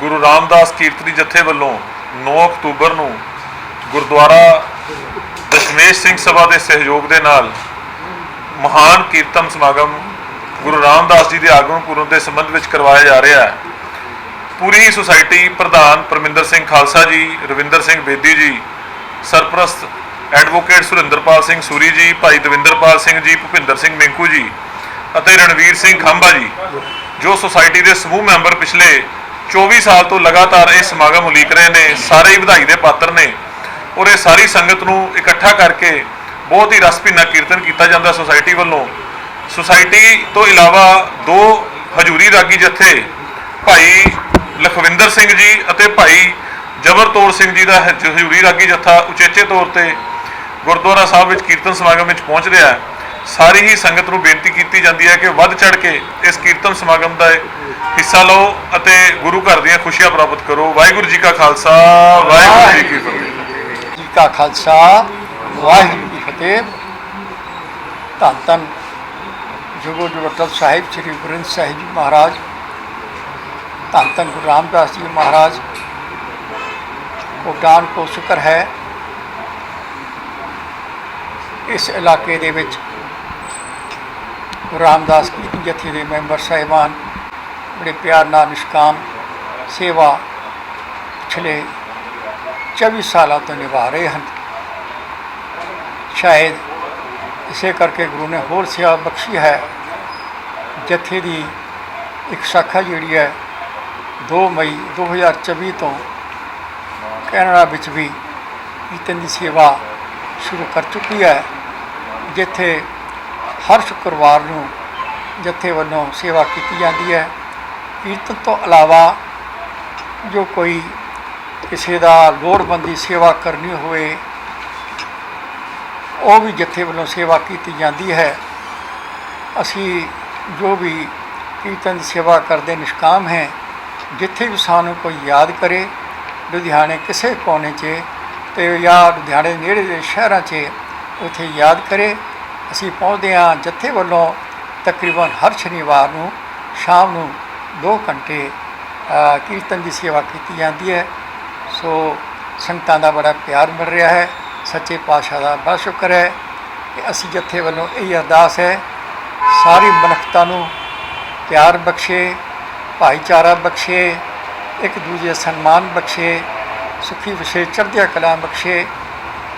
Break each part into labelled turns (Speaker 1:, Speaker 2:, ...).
Speaker 1: ਗੁਰੂ ਰਾਮਦਾਸ ਕੀਰਤਨੀ ਜਥੇ ਵੱਲੋਂ 9 ਅਕਤੂਬਰ ਨੂੰ ਗੁਰਦੁਆਰਾ ਦਸ਼ਮੇਸ਼ ਸਿੰਘ ਸਭਾ ਦੇ ਸਹਿਯੋਗ ਦੇ ਨਾਲ ਮਹਾਨ ਕੀਰਤਨ ਸਮਾਗਮ ਗੁਰੂ ਰਾਮਦਾਸ ਜੀ ਦੇ ਆਗਮਨ ਪੁਰਬ ਦੇ ਸੰਬੰਧ ਵਿੱਚ ਕਰਵਾਇਆ ਜਾ ਰਿਹਾ ਹੈ। ਪੂਰੀ ਹੀ ਸੁਸਾਇਟੀ ਪ੍ਰਧਾਨ ਪਰਮਿੰਦਰ ਸਿੰਘ ਖਾਲਸਾ ਜੀ, ਰਵਿੰਦਰ ਸਿੰਘ ਬੇਦੀ ਜੀ, ਸਰਪ੍ਰਸਤ ਐਡਵੋਕੇਟ ਸੁਰਿੰਦਰਪਾਲ ਸਿੰਘ ਸੂਰੀ ਜੀ, ਭਾਈ ਦਵਿੰਦਰਪਾਲ ਸਿੰਘ ਜੀ, ਭੁਪਿੰਦਰ ਸਿੰਘ ਮਿੰਕੂ ਜੀ ਅਤੇ ਰਣਵੀਰ ਸਿੰਘ ਖੰਭਾ ਜੀ, ਜੋ ਸੁਸਾਇਟੀ ਦੇ ਸਮੂਹ ਮੈਂਬਰ ਪਿਛਲੇ 24 ਸਾਲ ਤੋਂ ਲਗਾਤਾਰ ਇਹ ਸਮਾਗਮ ਉਲੀਕ ਰਹੇ ਨੇ, ਸਾਰੇ ਹੀ ਵਧਾਈ ਦੇ ਪਾਤਰ ਨੇ ਔਰ ਇਹ ਸਾਰੀ ਸੰਗਤ ਨੂੰ ਇਕੱਠਾ ਕਰਕੇ ਬਹੁਤ ਹੀ ਰਸ ਭਿੰਨਾ ਕੀਰਤਨ ਕੀਤਾ ਜਾਂਦਾ ਸੁਸਾਇਟੀ ਵੱਲੋਂ। ਸੁਸਾਇਟੀ ਤੋਂ ਇਲਾਵਾ ਦੋ ਹਜੂਰੀ ਰਾਗੀ ਜਥੇ, ਭਾਈ ਲਖਵਿੰਦਰ ਸਿੰਘ ਜੀ ਅਤੇ ਭਾਈ ਜਬਰਤੌਰ ਸਿੰਘ ਜੀ ਦਾ ਹਜ਼ੂਰੀ ਰਾਗੀ ਜਥਾ ਉਚੇਚੇ ਤੌਰ ਤੇ ਗੁਰਦੁਆਰਾ ਸਾਹਿਬ ਵਿੱਚ ਕੀਰਤਨ ਸਮਾਗਮ ਵਿੱਚ ਪਹੁੰਚ ਰਿਹਾ ਹੈ। ਸਾਰੀ ਹੀ ਸੰਗਤ ਨੂੰ ਬੇਨਤੀ ਕੀਤੀ ਜਾਂਦੀ ਹੈ ਕਿ ਵੱਧ ਚੜ ਕੇ ਇਸ ਕੀਰਤਨ ਸਮਾਗਮ ਦਾ ਹਿੱਸਾ ਲਓ ਅਤੇ ਗੁਰੂ ਘਰ ਦੀਆਂ ਖੁਸ਼ੀਆਂ ਪ੍ਰਾਪਤ ਕਰੋ। ਵਾਹਿਗੁਰੂ ਜੀ ਕਾ ਖਾਲਸਾ, ਵਾਹਿਗੁਰੂ ਜੀ ਕੀ ਫਤਿਹ।
Speaker 2: ਜੀ ਕਾ ਖਾਲਸਾ, ਵਾਹਿਗੁਰੂ ਜੀ ਫਤਿਹ। ਧੰਨ ਧੰਨ ਜੁਗੋ ਜੁਗਤਲ ਸਾਹਿਬ ਸ੍ਰੀ ਗੁਰੂ ਗ੍ਰੰਥ ਸਾਹਿਬ ਜੀ ਮਹਾਰਾਜ, ਧੰਨ ਧੰਨ ਗੁਰੂ ਰਾਮਦਾਸ ਜੀ ਮਹਾਰਾਜ। ਕੋ ਦਾਨ ਕੋ ਸ਼ੁਕਰ ਹੈ। ਇਸ ਇਲਾਕੇ ਦੇ ਵਿੱਚ ਰਾਮਦਾਸ ਕੀ ਜਥੇ ਦੇ ਮੈਂਬਰ ਸਾਹਿਬਾਨ, ਬੜੇ ਪਿਆਰ ਨਾਲ ਨਿਸ਼ਕਾਮ ਸੇਵਾ ਪਿਛਲੇ 24 ਸਾਲਾਂ ਤੋਂ ਨਿਭਾ ਰਹੇ ਹਨ। ਸ਼ਾਇਦ ਇਸੇ ਕਰਕੇ ਗੁਰੂ ਨੇ ਹੋਰ ਸੇਵਾ ਬਖਸ਼ੀ ਹੈ। ਜਥੇ ਦੀ ਇੱਕ ਸ਼ਾਖਾ ਜਿਹੜੀ ਹੈ 2 ਮਈ 2024 ਤੋਂ ਕੈਨੇਡਾ ਵਿੱਚ ਵੀ ਕੀਰਤਨ ਦੀ ਸੇਵਾ ਸ਼ੁਰੂ ਕਰ ਚੁੱਕੀ ਹੈ, ਜਿੱਥੇ ਹਰ ਸ਼ੁੱਕਰਵਾਰ ਨੂੰ ਜਥੇ ਵੱਲੋਂ ਸੇਵਾ ਕੀਤੀ ਜਾਂਦੀ ਹੈ। ਕੀਰਤਨ ਤੋਂ ਇਲਾਵਾ ਜੋ ਕੋਈ ਕਿਸੇ ਦਾ ਲੋੜਵੰਦੀ ਸੇਵਾ ਕਰਨੀ ਹੋਵੇ, ਉਹ ਵੀ ਜਥੇ ਵੱਲੋਂ ਸੇਵਾ ਕੀਤੀ ਜਾਂਦੀ ਹੈ। ਅਸੀਂ ਜੋ ਵੀ ਕੀਰਤਨ ਦੀ ਸੇਵਾ ਕਰਦੇ ਨਿਸ਼ਕਾਮ ਹੈ, ਜਿੱਥੇ ਵੀ ਸਾਨੂੰ ਕੋਈ ਯਾਦ ਕਰੇ, ਲੁਧਿਆਣੇ ਕਿਸੇ ਕੋਨੇ 'ਚ ਤੇ ਜਾਂ ਲੁਧਿਆਣੇ ਨੇੜੇ ਦੇ ਸ਼ਹਿਰਾਂ 'ਚ ਉੱਥੇ ਯਾਦ ਕਰੇ ਅਸੀਂ ਪਹੁੰਚਦੇ ਹਾਂ ਜੱਥੇ ਵੱਲੋਂ ਤਕਰੀਬਨ ਹਰ ਸ਼ਨੀਵਾਰ ਨੂੰ ਸ਼ਾਮ ਨੂੰ 2 ਘੰਟੇ ਕੀਰਤਨ ਦੀ ਸੇਵਾ ਕੀਤੀ ਜਾਂਦੀ ਹੈ। ਸੋ ਸੰਗਤਾਂ ਦਾ ਬੜਾ ਪਿਆਰ ਮਿਲ ਰਿਹਾ ਹੈ। ਸੱਚੇ ਪਾਤਸ਼ਾਹ ਦਾ ਬੜਾ ਸ਼ੁਕਰ ਹੈ ਕਿ ਅਸੀਂ ਜੱਥੇ ਵੱਲੋਂ ਇਹ ਅਰਦਾਸ ਹੈ, ਸਾਰੀ ਮਨੁੱਖਤਾ ਨੂੰ ਪਿਆਰ ਬਖਸ਼ੇ, ਭਾਈਚਾਰਾ ਬਖਸ਼ੇ, ਇੱਕ ਦੂਜੇ ਸਨਮਾਨ ਬਖਸ਼ੇ, ਸੁਖੀ ਵਿਸ਼ੇ ਚੜ੍ਹਦੀਆਂ ਕਲਾ ਬਖਸ਼ੇ।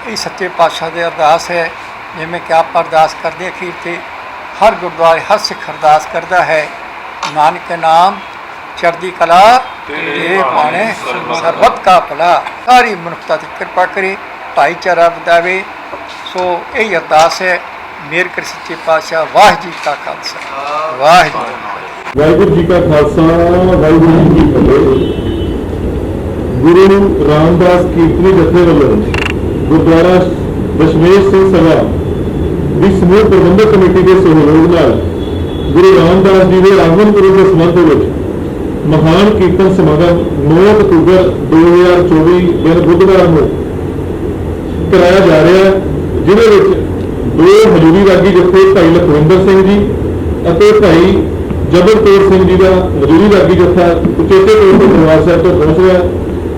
Speaker 2: ਇਹ ਸੱਚੇ ਪਾਤਸ਼ਾਹ ਦੀ ਅਰਦਾਸ ਹੈ। ਜਿਵੇਂ ਕਿ ਆਪ ਅਰਦਾਸ ਕਰਦੇ ਅਖੀਰ ਤੇ ਹਰ ਗੁਰਦੁਆਰੇ ਹਰ ਸਿੱਖ ਅਰਦਾਸ ਕਰਦਾ ਹੈ ਨਾਨਕ ਨਾਮ ਚੜ੍ਹਦੀ ਕਲਾ ਤੇ ਪਾਣੇ ਸਰਬਤ ਕਾ ਭਲਾ। ਸਾਰੀ ਮਨੁੱਖਤਾ ਦੀ ਕਿਰਪਾ ਕਰੇ ਭਾਈਚਾਰਾ ਵਧਾਵੇ। ਸੋ ਇਹ ਅਰਦਾਸ ਹੈ ਮੇਰ ਕਰ ਸੱਚੇ ਪਾਤਸ਼ਾਹ ਵਾਹਿਗੁਰੂ ਜੀ ਕਾ ਖਾਲਸਾ। ਵਾਹਿਗੁਰੂ ਜੀ ਕੀ ਫਤਿਹ।
Speaker 3: ਵਾਹਿਗੁਰੂ ਜੀ ਕਾ ਖਾਲਸਾ ਵਾਹਿਗੁਰੂ ਜੀ ਕੀ ਫਤਿਹ। ਗੁਰੂ ਰਾਮਦਾਸ ਕੀਰਤਨੀ ਜਥੇ ਵੱਲੋਂ ਗੁਰਦੁਆਰਾ ਦਸ਼ਮੇਸ਼ ਸਿੰਘ ਸਭਾ, ਦੀ ਸਮੂਹ ਪ੍ਰਬੰਧਕ ਕਮੇਟੀ ਦੇ ਸਹਿਯੋਗ ਨਾਲ ਗੁਰੂ ਰਾਮਦਾਸ ਜੀ ਦੇ ਆਗਮਨ ਪੁਰਬ ਦੇ ਸੰਬੰਧ ਵਿੱਚ ਮਹਾਨ ਕੀਰਤਨ ਸਮਾਗਮ 9 ਅਕਤੂਬਰ 2024 ਦਿਨ ਬੁੱਧਵਾਰ ਨੂੰ ਕਰਾਇਆ ਜਾ ਰਿਹਾ ਹੈ, ਜਿਹਦੇ ਵਿੱਚ ਦੋ ਹਜੂਰੀ ਰਾਗੀ ਜਥੇ ਭਾਈ ਲਖਵਿੰਦਰ ਸਿੰਘ ਜੀ ਅਤੇ ਭਾਈ ਜਬਰਤੌਰ ਸਿੰਘ ਜੀ ਦਾ ਹਜੂਰੀ ਰਾਗੀ ਜਥਾ ਉਚੇਤੇ ਤੌਰ ਤੇ ਦਰਬਾਰ ਸਾਹਿਬ ਤੋਂ ਪਹੁੰਚ ਰਿਹਾ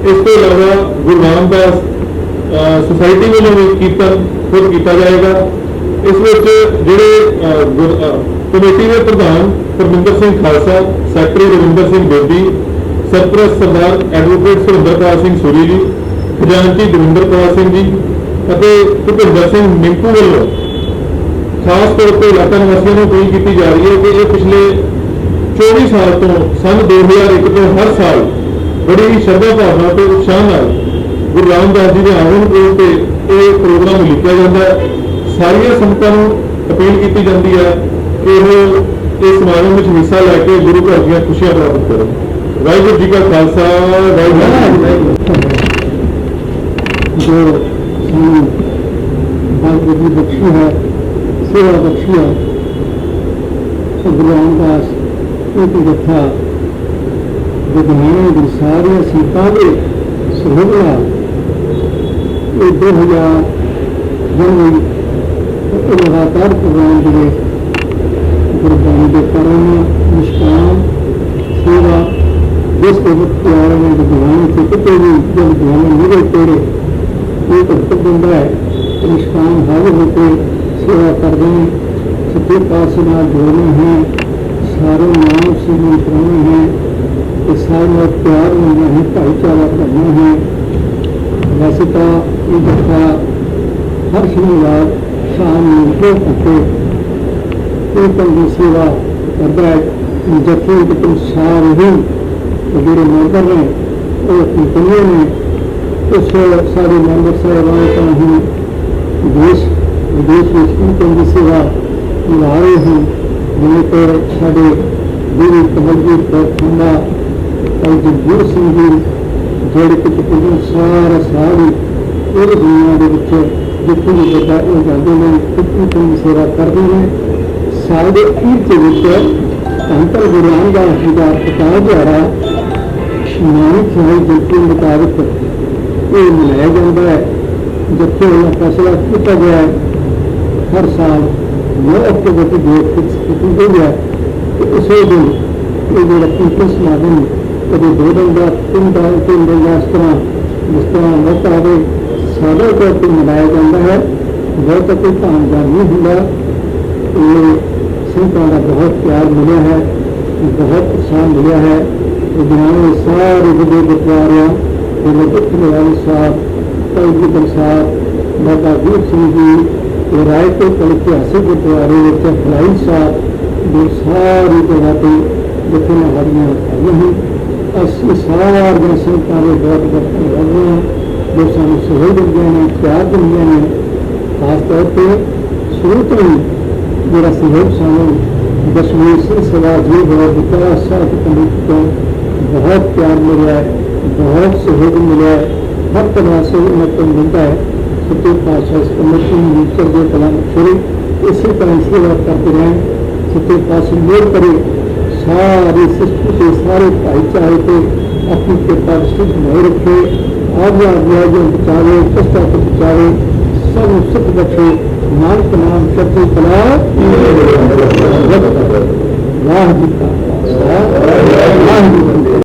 Speaker 3: ਇਸ ਤੋਂ ਇਲਾਵਾ ਗੁਰੂ ਰਾਮਦਾਸ ਸੁਸਾਇਟੀ ਵੱਲੋਂ ਵੀ ਕੀਰਤਨ ਖੁਦ ਕੀਤਾ ਜਾਏਗਾ। ਇਸ ਵਿੱਚ ਜਿਹੜੇ ਕਮੇਟੀ ਦੇ ਪ੍ਰਧਾਨ ਪਰਮਿੰਦਰ ਸਿੰਘ ਖਾਲਸਾ ਸੈਕਟਰੀ ਰਵਿੰਦਰ ਸਿੰਘ ਬੇਦੀ, ਸਰਪ੍ਰਸਤ ਸਰਦਾਰ ਐਡਵੋਕੇਟ ਸੁਰਿੰਦਰਪਾਲ ਸਿੰਘ ਸੂਰੀ ਜੀ, ਖਜ਼ਾਨਚੀ ਦਵਿੰਦਰਪਾਲ ਸਿੰਘ ਜੀ ਅਤੇ ਭੁਪਿੰਦਰ ਸਿੰਘ ਨਿੰਕੂ ਵੱਲੋਂ ਖਾਸ ਤੌਰ ਤੇ ਇਲਾਕਾ ਨਿਵਾਸੀਆਂ ਨੂੰ ਅਪੀਲ ਕੀਤੀ ਜਾ ਰਹੀ ਹੈ ਕਿ ਇਹ ਪਿਛਲੇ 24 ਸਾਲ ਤੋਂ, ਸੰਨ 2001 ਤੋਂ ਹਰ ਸਾਲ ਬੜੀ ਹੀ ਸ਼ਰਧਾ ਭਾਵਨਾ ਤੇ ਉਤਸ਼ਾਹ ਨਾਲ ਗੁਰੂ ਰਾਮਦਾਸ ਜੀ ਦੇ ਆਗਮਨ ਪੁਰਬ ਤੇ ਇਹ ਪ੍ਰੋਗਰਾਮ ਲਿਖਿਆ ਜਾਂਦਾ ਹੈ। ਸਾਰੀਆਂ ਸੰਗਤਾਂ ਨੂੰ ਅਪੀਲ ਕੀਤੀ ਜਾਂਦੀ ਹੈ ਕਿ ਉਹ ਇਸ ਸਮਾਗਮ ਵਿੱਚ ਹਿੱਸਾ ਲੈ ਕੇ ਗੁਰੂ ਘਰ ਦੀਆਂ ਖੁਸ਼ੀਆਂ ਪ੍ਰਾਪਤ ਕਰਨ। ਵਾਹਿਗੁਰੂ ਜੀ ਕਾ ਖਾਲਸਾ, ਵਾਹਿਗੁਰੂ ਜੀ ਕੀ
Speaker 4: ਜੋ ਸਾਨੂੰ ਵਾਹਿਗੁਰੂ ਜੀ ਬਖਸ਼ੀ ਹੈ, ਸੇਵਾ ਬਖਸ਼ੀ ਹੈ ਗੁਰੂ ਰਾਮਦਾਸ ਇੱਕ ਜਥਾ ਵਿਧਾਨ ਦੀ ਸਾਰੀਆਂ ਸੀਤਾਂ ਦੇ ਸਹਿਯੋਗ ਇਹ 2000 ਜਨਵਰੀ ਤੋਂ ਲਗਾਤਾਰ ਪ੍ਰੋਗਰਾਮ ਜਿਹੜੇ ਗੁਰਬਾਣੀ ਦੇ ਪੜ੍ਹਨ ਨਿਸ਼ਕਾਮ, ਸੇਵਾ, ਜਿਸ ਦੇ ਵਿੱਚ ਆਏ ਨੇ ਵਿਗਿਆਨ ਤੇ ਕਿਤੇ ਵੀ ਜਦ ਵਿਗਿਆਨ ਨਿਕਲ ਤੋੜੇ ਇਹ ਤਾਂ ਬੰਦਾ ਹੈ ਕਿ ਨਿਸ਼ਕਾਮ ਹਾਜ਼ਰ ਹੋ ਕੇ ਸੇਵਾ ਕਰਦੇ ਨੇ, ਸੱਚੇ ਪਾਤਸ਼ਾਹ ਨਾਲ ਜੋੜਨੇ ਹੈ ਸਾਰੇ ਨਾਮ ਸਿਮਰਨ ਕਰਾਉਣੇ ਹੈ ਤੇ ਨਾਲ ਪਿਆਰ ਹੋਣਾ ਹੈ ਭਾਈਚਾਰਾ ਕਰਨਾ ਹੈ ਵੈਸੇ ਤਾਂ ਇਹ ਜੱਥਾ ਹਰ ਸ਼ਨੀਵਾਰ ਸ਼ਾਮ ਨੂੰ ਦੋ ਘੰਟੇ ਇਹ ਪੰਗੀ ਸੇਵਾ ਕਰਦਾ ਹੈ। ਜੱਥੇ ਦੇ ਤੁਮ ਸਾਰੇ ਹੀ ਜਿਹੜੇ ਮੈਂਬਰ ਨੇ, ਉਹ ਆਪਣੀ ਦੁਨੀਆ ਨੇ, ਉਸ ਸਾਰੇ ਮੈਂਬਰ ਸਾਹਿਬਾਨ ਤਾਂ ਹੀ ਦੇਸ਼ ਵਿਦੇਸ਼ ਵਿੱਚ ਵੀ ਪੰਗੀ ਸੇਵਾ ਨਿਭਾ ਰਹੇ ਹਨ। ਜਿਵੇਂ ਕਿ ਸਾਡੇ ਗੁਰੂ ਕਮਲਜੀਤ ਬਖੰਡਾ ਭਾਈ ਜਗਜੀਤ ਸਿੰਘ ਜੀ ਜਿਹੜੇ ਕਿ ਤਕਰੀਬਨ ਸਾਰਾ ਸਾਲ ਹੀ ਇਹ ਦੁਨੀਆ ਦੇ ਵਿੱਚ ਜਿੱਥੇ ਵੀ ਵੱਡਾ ਉਹ ਜਾਂਦੇ ਨੇ ਕਿੰਨੀ ਕਿੰਨੀ ਸੇਵਾ ਕਰਦੇ ਨੇ। ਸਾਲ ਦੇ ਅਖੀਰ ਦੇ ਵਿੱਚ ਧੰਤਰ ਗੁਰੂ ਰਾਮਦਾਸ ਜੀ ਦਾ ਪਤਾ ਦਿਹਾੜਾ ਨਾਨਕ ਸਾਹਿਬ ਜੀ ਮੁਤਾਬਕ ਇਹ ਮਨਾਇਆ ਜਾਂਦਾ ਹੈ, ਜਿੱਥੇ ਉਹ ਫੈਸਲਾ ਕੀਤਾ ਗਿਆ ਹੈ। ਹਰ ਸਾਲ 9 ਅਕਤੂਬਰ ਦੀ ਡੇਟ ਫਿਕਸ ਕੀਤੀ ਗਈ ਹੈ ਕਿ ਉਸੇ ਦਿਨ ਇਹ ਜਿਹੜਾ ਕੀਰਤਨ ਸਮਾਗਮ ਕਦੇ ਦੋ ਦਿਨ ਦਾ ਤਿੰਨ ਦਾ ਤਿੰਨ ਦਿਨ ਦਾ ਇਸ ਤਰ੍ਹਾਂ ਜਿਸ ਤਰ੍ਹਾਂ ਮੌਕਾ ਆਵੇ ਸਾਦਾ ਤੌਰ ਤੇ ਮਨਾਇਆ ਜਾਂਦਾ ਹੈ ਬਹੁਤ ਕੋਈ ਭਾਂਜਾ ਨਹੀਂ ਹੁੰਦਾ ਇਹ ਸੰਤਾਂ ਦਾ ਬਹੁਤ ਪਿਆਰ ਮਿਲਿਆ ਹੈ ਬਹੁਤ ਉਤਸ਼ਾਹ ਮਿਲਿਆ ਹੈ ਇਹ ਜਨਾਬ ਸਾਰੇ ਵੱਡੇ ਗੁਰਦੁਆਰਿਆਂ ਜਿਵੇਂ ਦੁੱਖਨੇ ਵਾਲੀ ਸਾਹਿਬ ਕਲਗੀਧਰ ਸਾਹਿਬ ਬਾਬਾ ਵੀਰ ਸਿੰਘ ਜੀ ਇਹ ਰਾਏ ਤੋਂ ਇਤਿਹਾਸਿਕ ਗੁਰਦੁਆਰੇ ਵਿੱਚ ਫਲਾਈ ਸਾਹਿਬ ਦੇ ਸਾਰੀ ਜਗ੍ਹਾ ਤੇ ਜਿੱਥੇ ਹਰੀਆਂ ਆਈਆਂ ਹਨ ਅਸੀਂ ਸਾਰੀਆਂ ਸੰਤਾਂ ਦੇ ਬਹੁਤ ਬਹੁਤ ਧੰਨਵਾਦ ਹਾਂ। ਜੋ ਸਾਨੂੰ ਸਹਿਯੋਗ ਦਿੰਦੇ ਨੇ ਪਿਆਰ ਦਿੰਦੇ ਨੇ, ਖਾਸ ਤੌਰ ਤੇ ਸ਼ੁਰੂ ਤੋਂ ਜਿਹੜਾ ਸਹਿਯੋਗ ਸਾਨੂੰ ਦਸ਼ਮੇਸ਼ ਸਿੰਘ ਸਭਾ ਜੀ ਬਹੁਤ ਦਿੱਤਾ ਸਾਹਿਬ ਪੰਡਿਤ ਤੋਂ ਬਹੁਤ ਪਿਆਰ ਮਿਲਿਆ, ਬਹੁਤ ਸਹਿਯੋਗ ਮਿਲਿਆ। ਹਰ ਤਰ੍ਹਾਂ ਸੇ ਉਹਨਾਂ ਤੋਂ ਮਿਲਦਾ ਹੈ। ਸੱਚੇ ਪਾਤਸ਼ਾਹ ਇਸ ਕਮੇਟੀ ਨੂੰ ਚੜ੍ਹਦੇ ਕਲਾ ਛੁਰੀ ਇਸੇ ਤਰ੍ਹਾਂ ਹੀ ਸੇਵਾ ਕਰਦੇ ਰਹੇ। ਸੱਚੇ ਪਾਤਸ਼ਾਹ ਮਿਹਰ ਕਰੇ ਸਾਰੇ ਸਿਸਟਮ ਤੇ, ਸਾਰੇ ਭਾਈਚਾਰੇ ਤੇ ਆਪਣੀ ਕਿਰਪਾ ਸਿੱਧ ਬਣਾਈ ਰੱਖੇ। ਆਗਿਆ ਆਗਿਆ ਜੋ ਬਚਾਵੇ ਕਸ਼ਟਾਂ ਤੋਂ ਬਚਾਵੇ ਸਭ ਨੂੰ ਸੁਖ ਬਖਸ਼ੇ। ਨਾਨਕ ਨਾਮ ਸੱਚੇ ਕਲਾ। ਵਾਹਿਗੁਰੂ ਵਾਹਿਗੁਰੂ